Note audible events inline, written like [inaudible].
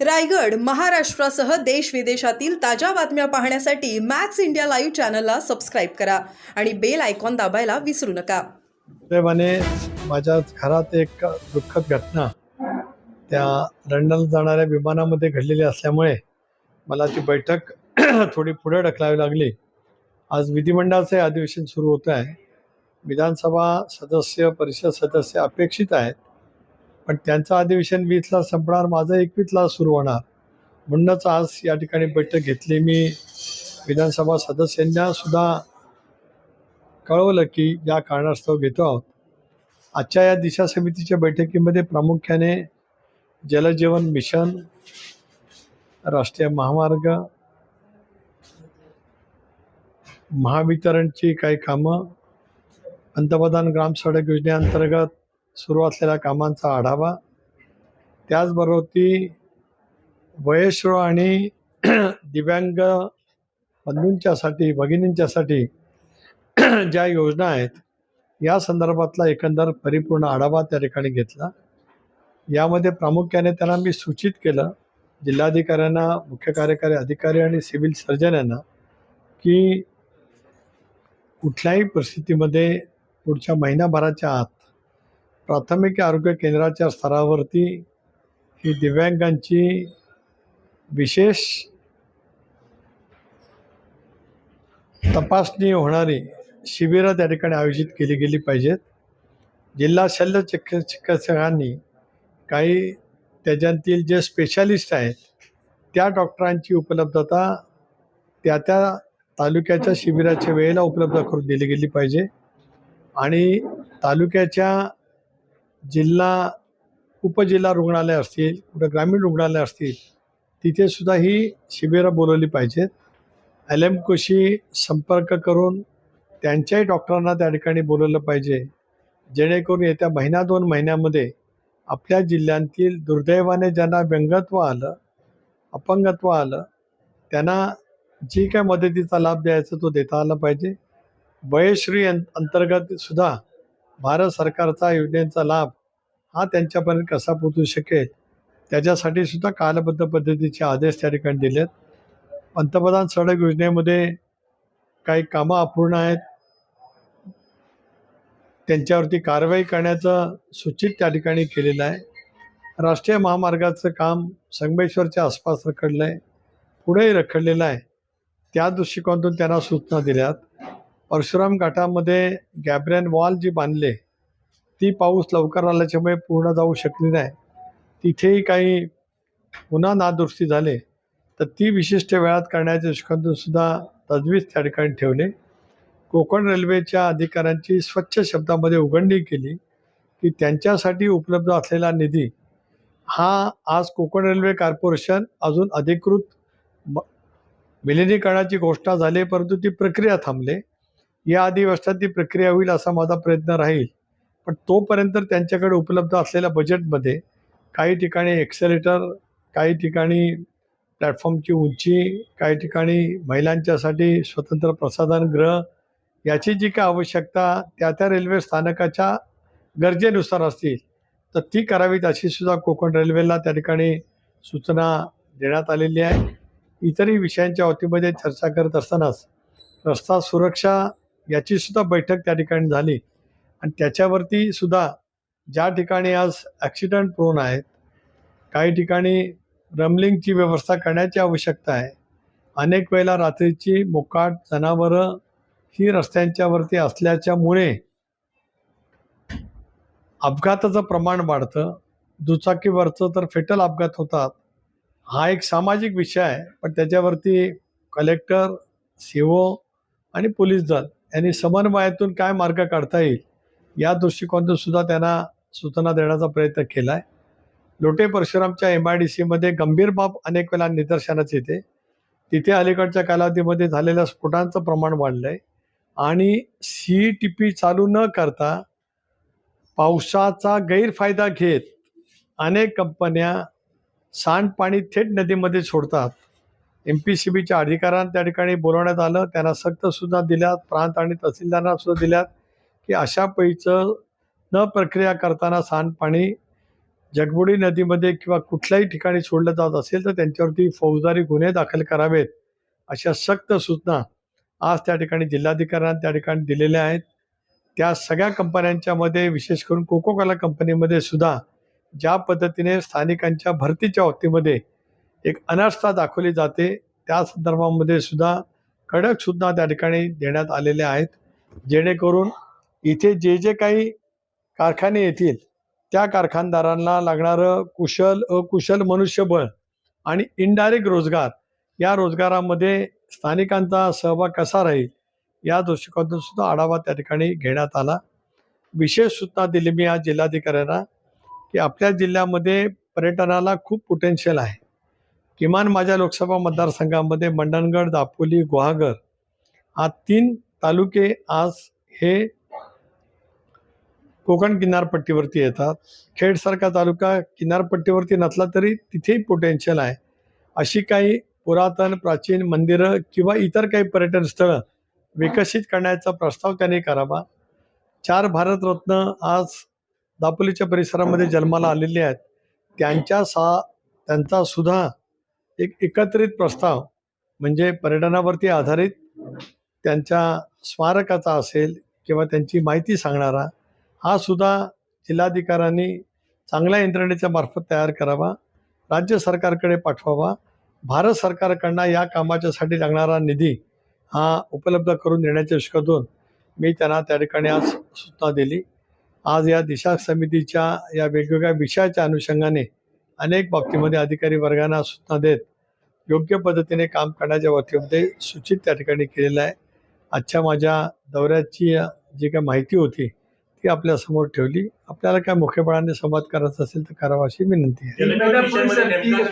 रायगड महाराष्ट्रासह देश विदेशातील ताज्या बातम्या पाहण्यासाठी मॅक्स इंडिया लाईव्ह चॅनलला सबस्क्राईब करा आणि बेल आयकॉन दाबायला विसरू नका. सुदैवाने माझ्या घरात एक दुःखद घटना. त्या लंडन जाणाऱ्या विमानामध्ये घडलेली असल्यामुळे मला ती बैठक [clears throat] थोडी पुढे ढकलावी लागली. आज विधिमंडळाचे अधिवेशन सुरू होत आहे विधानसभा सदस्य परिषद सदस्य अपेक्षित आहेत. पण त्यांचं अधिवेशन वीसला संपणार माझं एकवीसला सुरू होणार. म्हणूनच आज या ठिकाणी बैठक घेतली. मी विधानसभा सदस्यांना सुद्धा कळवलं की या कारणास्तव घेतो आहोत. आजच्या या दिशा समितीच्या बैठकीमध्ये प्रामुख्याने जलजीवन मिशन राष्ट्रीय महामार्ग महावितरणची काही कामं पंतप्रधान ग्राम सडक योजनेअंतर्गत सुरू असलेल्या कामांचा आढावा. त्याचबरोबर ती वयस्कर आणि [clears throat] दिव्यांग बंधूंच्यासाठी भगिनींच्यासाठी [clears throat] ज्या योजना आहेत या संदर्भातला एकंदर परिपूर्ण आढावा त्या ठिकाणी घेतला. यामध्ये प्रामुख्याने त्यांना मी सूचित केलं जिल्हाधिकाऱ्यांना मुख्य कार्यकारी अधिकारी आणि सिव्हिल सर्जन यांना की कुठल्याही परिस्थितीमध्ये पुढच्या महिनाभराच्या आत प्राथमिक आरोग्य केंद्राच्या स्तरावरती ही दिव्यांगांची विशेष तपासणी होणारी शिबिरं त्या ठिकाणी आयोजित केली गेली पाहिजेत. जिल्हा शल्य चिक चिकित्सकांनी काही त्याच्यातील जे स्पेशालिस्ट आहेत त्या डॉक्टरांची उपलब्धता त्या त्या तालुक्याच्या शिबिराच्या वेळेला उपलब्ध करून दिली गेली पाहिजे. आणि तालुक्याच्या जिल्हा उपजिल्हा रुग्णालय असतील कुठं ग्रामीण रुग्णालय असतील तिथे सुद्धा ही शिबिरं बोलवली पाहिजेत. एल एम कोशी संपर्क करून त्यांच्याही डॉक्टरांना त्या ठिकाणी बोलवलं पाहिजे जेणेकरून येत्या महिना दोन महिन्यामध्ये आपल्या जिल्ह्यातील दुर्दैवाने ज्यांना व्यंगत्व आलं अपंगत्व आलं त्यांना जी काय मदतीचा लाभ द्यायचा तो देता आला पाहिजे. वयश्री अंतर्गत सुद्धा भारत सरकारचा योजनेचा लाभ हा त्यांच्यापर्यंत कसा पोचू शकेल? त्याच्यासाठी सुद्धा कालबद्ध पद्धतीचे आदेश त्या ठिकाणी दिलेत. पंतप्रधान सडक योजनेमध्ये काही कामं अपूर्ण आहेत. त्यांच्यावरती कारवाई करण्याचं सूचित त्या ठिकाणी केलेलं आहे. राष्ट्रीय महामार्गाचं काम संगमेश्वरच्या आसपास रखडलं आहे पुढेही रखडलेलं आहे. त्या दृष्टिकोनातून त्यांना सूचना दिल्यात. परशुराम घाटामध्ये गॅब्रियन वॉल जी बांधले ती पाऊस लवकर आल्याच्यामुळे पूर्ण जाऊ शकली नाही. तिथेही काही पुन्हा नादुरुस्ती झाले. तर ती विशिष्ट वेळात करण्याचे दृष्टिकोनातून सुद्धा तजवीज त्या ठिकाणी ठेवले. कोकण रेल्वेच्या अधिकाऱ्यांची स्वच्छ शब्दामध्ये उघडणी केली की त्यांच्यासाठी उपलब्ध असलेला निधी हा आज कोकण रेल्वे कॉर्पोरेशन अजून अधिकृत म- विलिनीकरणाची घोषणा झाली परंतु ती प्रक्रिया थांबले. या अधिवेशनात ती प्रक्रिया होईल असा माझा प्रयत्न राहील. पण तोपर्यंत त्यांच्याकडे उपलब्ध असलेल्या बजेटमध्ये काही ठिकाणी एक्सेलेटर काही ठिकाणी प्लॅटफॉर्मची उंची काही ठिकाणी महिलांच्यासाठी स्वतंत्र प्रसाधनगृह याची जी काय आवश्यकता त्या त्या रेल्वे स्थानकाच्या गरजेनुसार असतील तर ती करावीत अशी सुद्धा कोकण रेल्वेला त्या ठिकाणी सूचना देण्यात आलेली आहे. इतरही विषयांच्या बाबतीमध्ये चर्चा करत असतानाच रस्ता सुरक्षा याची सुद्धा बैठक त्या ठिकाणी झाली. आणि त्याच्यावरती सुद्धा ज्या ठिकाणी आज ॲक्सिडंट प्रोन आहेत काही ठिकाणी रमलिंगची व्यवस्था करण्याची आवश्यकता आहे. अनेक वेळेला रात्रीची मोकाट जनावरं ही रस्त्यांच्यावरती असल्याच्यामुळे अपघाताचं प्रमाण वाढतं. दुचाकीवरचं तर फेटल अपघात होतात. हा एक सामाजिक विषय आहे पण त्याच्यावरती कलेक्टर सी ओ आणि पोलीस दल यांनी समन्वयातून काय मार्ग काढता येईल या दृष्टिकोनातून सुद्धा त्यांना सूचना देण्याचा प्रयत्न केला आहे लोटे परशुरामच्या एम आय डी सीमध्ये गंभीर बाब अनेक वेळा निदर्शनास येते. तिथे अलीकडच्या कालावधीमध्ये झालेल्या स्फोटांचं प्रमाण वाढलं आहे आणि सी टी पी चालू न करता पावसाचा गैरफायदा घेत अनेक कंपन्या सांडपाणी थेट नदीमध्ये सोडतात. एम पी सी बीच्या अधिकाऱ्यांना त्या ठिकाणी बोलवण्यात आलं. त्यांना सक्त सूचना दिल्यात. प्रांत आणि तहसीलदारांना सुद्धा दिल्यात की अशा पैचं न प्रक्रिया करताना सांडपाणी जगबुडी नदीमध्ये किंवा कुठल्याही ठिकाणी सोडलं जात असेल तर त्यांच्यावरती फौजदारी गुन्हे दाखल करावेत अशा सक्त सूचना आज त्या ठिकाणी जिल्हाधिकाऱ्यांना त्या ठिकाणी दिलेल्या आहेत. त्या सगळ्या कंपन्यांच्यामध्ये विशेष करून कोकोकाला कंपनीमध्ये सुद्धा ज्या पद्धतीने स्थानिकांच्या भरतीच्या बाबतीमध्ये एक अनास्था दाखवली जाते. त्या संदर्भामध्ये सुद्धा कडक सुद्धा त्या ठिकाणी देण्यात आलेल्या आहेत. जेणेकरून इथे जे जे काही कारखाने येतील त्या कारखानदारांना लागणारं कुशल अकुशल मनुष्यबळ आणि इनडायरेक्ट रोजगार या रोजगारामध्ये स्थानिकांचा सहभाग कसा राहील या दृष्टिकोनातून सुद्धा आढावा त्या ठिकाणी घेण्यात आला. विशेष सूचना दिली मी आज जिल्हाधिकाऱ्यांना की आपल्या जिल्ह्यामध्ये पर्यटनाला खूप पोटेन्शियल आहे. किमान माझ्या लोकसभा मतदारसंघामध्ये मंडणगड दापोली गुहागर हा तीन तालुके आज हे कोकण किनारपट्टीवरती येतात. खेडसारखा तालुका किनारपट्टीवरती नसला तरी तिथेही पोटेन्शियल आहे. अशी काही पुरातन प्राचीन मंदिरं किंवा इतर काही पर्यटन स्थळं विकसित करण्याचा प्रस्ताव त्यांनी करावा. चार भारतरत्न आज दापोलीच्या परिसरामध्ये जन्माला आलेले आहेत. त्यांच्या सा त्यांचा सुद्धा एक एकत्रित प्रस्ताव म्हणजे पर्यटनावरती आधारित त्यांच्या स्मारकाचा असेल किंवा त्यांची माहिती सांगणारा हा सुद्धा जिल्हाधिकाऱ्यांनी चांगल्या यंत्रणेच्या मार्फत तयार करावा राज्य सरकारकडे पाठवावा भारत सरकारकडनं या कामाच्यासाठी लागणारा निधी हा उपलब्ध करून देण्याच्या दृष्टीकोनातून मी त्यांना त्या ठिकाणी आज सूचना दिली. आज या दिशा समितीच्या या वेगवेगळ्या विषयाच्या अनुषंगाने अनेक बाबतीमध्ये अधिकारी वर्गांना सूचना देत योग्य पद्धतीने काम करण्याच्या बाबतीमध्ये सूचित त्या ठिकाणी केलेलं आहे. आजच्या माझ्या दौऱ्याची जी काही माहिती होती ती आपल्यासमोर ठेवली. आपल्याला काय मुख्यपणाने संवाद करायचा असेल तर करावा अशी विनंती आहे.